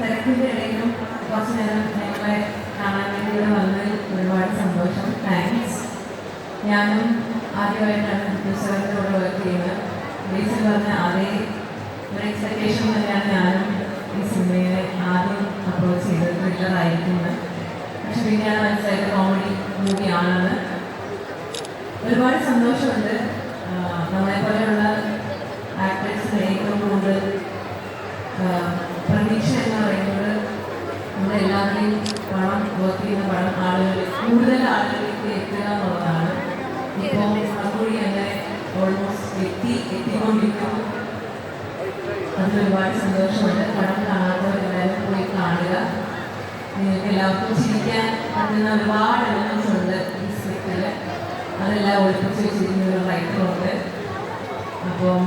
തിരക്കിന്റെ ഇടയിലും കുറച്ച് നേരം ഞങ്ങളെ ഒരുപാട് സന്തോഷം താങ്ക്സ് ഞാനും ആദ്യമായിട്ടാണ് പുസ്തകത്തിന്റെ കൂടെ വർക്ക് ചെയ്യുന്നത്. ബേസിൽ പറഞ്ഞ അതേ ഒരു എക്സ്പെക്ടേഷൻ തന്നെയാണ് ഞാനും ഈ സിനിമയെ ആദ്യം അപ്രോച്ച് ചെയ്തത്. ത്രില്ലറായിരിക്കുന്നത് പക്ഷെ പിന്നെയാണ് മനസ്സിലായത് കോമഡി മൂവിയാണെന്ന് ഒരുപാട് സന്തോഷമുണ്ട്. നമ്മളെ പോലെയുള്ള ആക്ടേഴ്സിന് ഏറ്റവും കൂടുതൽ നമ്മളെല്ലാവരെയും പണം വർക്ക് ചെയ്യുന്ന പണം ആളുകളിൽ കൂടുതൽ ആളുകളിലേക്ക് എത്തുക എന്നുള്ളതാണ് ഇപ്പോൾ അതുകൂടി അങ്ങനെ ഓൾമോസ്റ്റ് എത്തി എത്തിക്കൊണ്ടിരിക്കുന്നു. അതിൽ ഒരുപാട് സന്തോഷമുണ്ട്. പണം കാണാത്തവരെല്ലാവരും പോയി കാണുക. നിങ്ങൾക്ക് എല്ലാവർക്കും ചിരിക്കാൻ പറ്റുന്ന ഒരുപാട് എലമെന്റ്സ് ഉണ്ട് ഈ സ്ക്രിപ്റ്റിൽ അതെല്ലാം ഒളിപ്പിച്ച് വെച്ചിരിക്കുന്ന ഒരു റൈറ്ററുണ്ട് അപ്പം